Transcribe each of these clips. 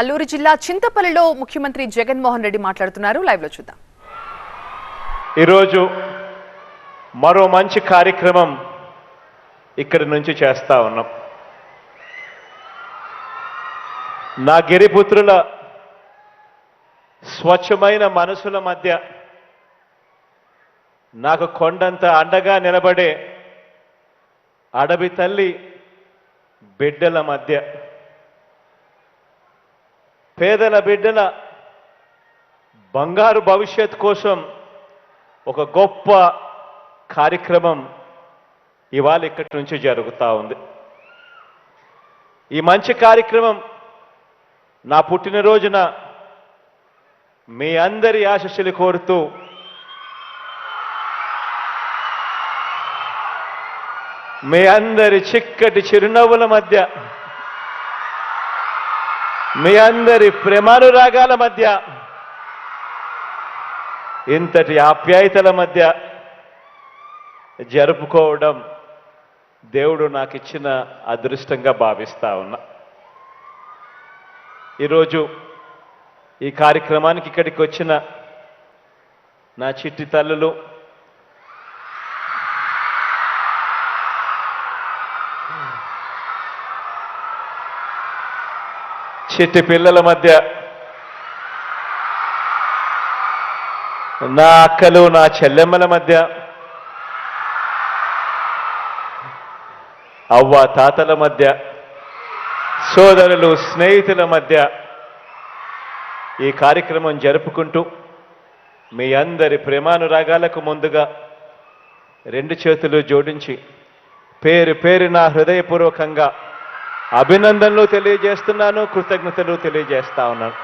అల్లూరు జిల్లా చింతపల్లిలో ముఖ్యమంత్రి జగన్మోహన్ రెడ్డి మాట్లాడుతున్నారు. లైవ్లో చూద్దాం. ఈరోజు మరో మంచి కార్యక్రమం ఇక్కడి నుంచి చేస్తా ఉన్నాం. నా గిరిపుత్రుల స్వచ్ఛమైన మనసుల మధ్య నాకు కొండంత అండగా నిలబడే అడవి తల్లి బిడ్డల మధ్య పేదల బిడ్డల బంగారు భవిష్యత్ కోసం ఒక గొప్ప కార్యక్రమం ఇవాళ ఇక్కడి నుంచి జరుగుతూ ఉంది. ఈ మంచి కార్యక్రమం నా పుట్టినరోజున మీ అందరి ఆశస్సులు కోరుతూ మీ అందరి చిక్కటి చిరునవ్వుల మధ్య మీ అందరి ప్రేమానురాగాల మధ్య ఇంతటి ఆప్యాయతల మధ్య జరుపుకోవడం దేవుడు నాకు ఇచ్చిన అదృష్టంగా భావిస్తా ఉన్నా. ఈరోజు ఈ కార్యక్రమానికి ఇక్కడికి వచ్చిన నా చిట్టి తల్లులు చిట్టి పిల్లల మధ్య. నా అక్కలు నా చెల్లెమ్మల మధ్య. అవ్వ తాతల మధ్య. సోదరులు స్నేహితుల మధ్య ఈ కార్యక్రమం జరుపుకుంటూ మీ అందరి ప్రేమానురాగాలకు ముందుగా రెండు చేతులు జోడించి పేరు పేరు నా హృదయపూర్వకంగా అభినందనలు తెలియజేస్తున్నాను కృతజ్ఞతలు తెలియజేస్తా ఉన్నాను.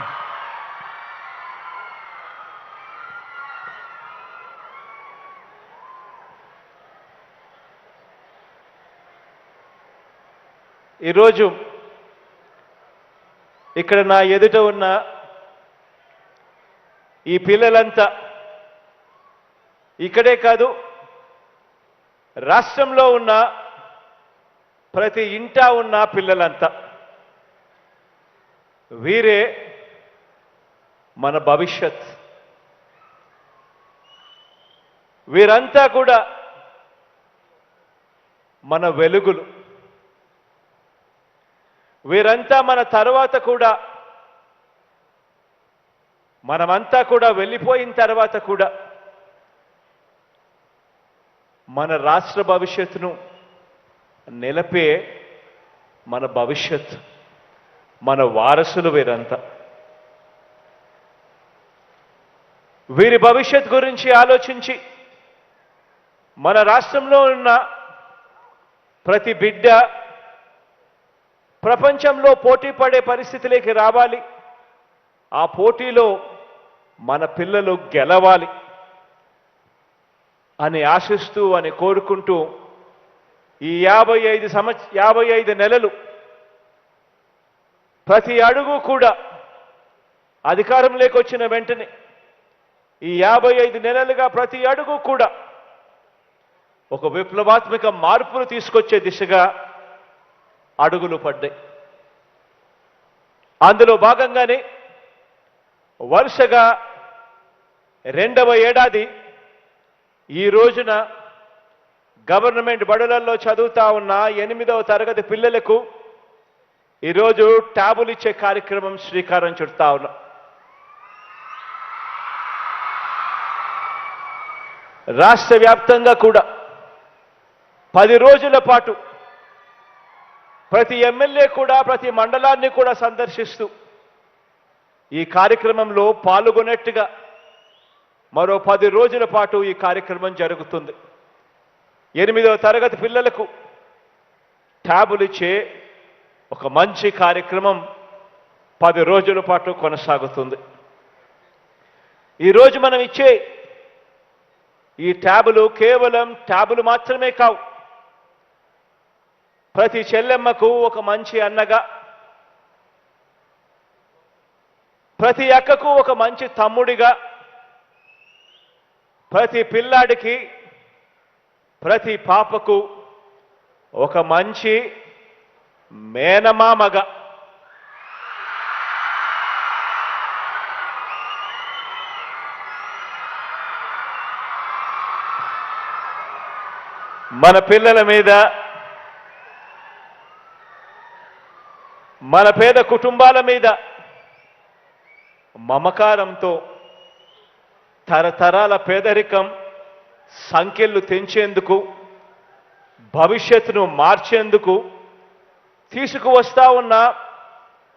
ఈరోజు ఇక్కడ నా ఎదుట ఉన్న ఈ పిల్లలంతా ఇక్కడే కాదు రాష్ట్రంలో ఉన్న ప్రతి ఇంటా ఉన్న పిల్లలంతా. వీరే మన భవిష్యత్. వీరంతా కూడా మన వెలుగులు. వీరంతా మన తర్వాత కూడా మనమంతా కూడా వెళ్ళిపోయిన తర్వాత కూడా మన రాష్ట్ర భవిష్యత్తును నిలపే మన భవిష్యత్ మన వారసులు వీరంతా. వీరి భవిష్యత్ గురించి ఆలోచించి మన రాష్ట్రంలో ఉన్న ప్రతి బిడ్డ ప్రపంచంలో పోటీ పడే పరిస్థితిలోకి రావాలి. ఆ పోటీలో మన పిల్లలు గెలవాలి అని ఆశిస్తూ అని కోరుకుంటూ ఈ యాభై ఐదు సంవత్స యాభై ఐదు నెలలు ప్రతి అడుగు కూడా అధికారంలోకి వచ్చిన వెంటనే ఈ యాభై ఐదు నెలలుగా ప్రతి అడుగు కూడా ఒక విప్లవాత్మక మార్పును తీసుకొచ్చే దిశగా అడుగులు పడ్డాయి. అందులో భాగంగానే వరుసగా రెండవ ఏడాది ఈ రోజున గవర్నమెంట్ బడులలో చదువుతా ఉన్న ఎనిమిదవ తరగతి పిల్లలకు ఈరోజు ట్యాబులు ఇచ్చే కార్యక్రమం శ్రీకారం చుడతా ఉన్నాం. రాష్ట్ర వ్యాప్తంగా కూడా పది రోజుల పాటు ప్రతి ఎమ్మెల్యే కూడా ప్రతి మండలాన్ని కూడా సందర్శిస్తూ ఈ కార్యక్రమంలో పాల్గొనేట్టుగా మరో పది రోజుల పాటు ఈ కార్యక్రమం జరుగుతుంది. ఎనిమిదవ తరగతి పిల్లలకు ట్యాబులు ఇచ్చే ఒక మంచి కార్యక్రమం పది రోజుల పాటు కొనసాగుతుంది. ఈరోజు మనం ఇచ్చే ఈ ట్యాబులు కేవలం ట్యాబులు మాత్రమే కావు. ప్రతి చెల్లెమ్మకు ఒక మంచి అన్నగా ప్రతి అక్కకు ఒక మంచి తమ్ముడిగా ప్రతి పిల్లాడికి ప్రతి పాపకు ఒక మంచి మేనమామగ. మన పిల్లల మీద మన పేద కుటుంబాల మీద మమకారంతో తరతరాల పేదరికం సంఖ్యలు తెంచేందుకు భవిష్యత్తును మార్చేందుకు తీసుకువస్తా ఉన్న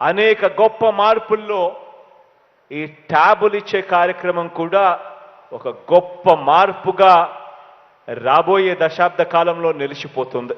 అనేక గొప్ప మార్పుల్లో ఈ ట్యాబులు ఇచ్చే కార్యక్రమం కూడా ఒక గొప్ప మార్పుగా రాబోయే దశాబ్ద కాలంలో నిలిచిపోతుంది.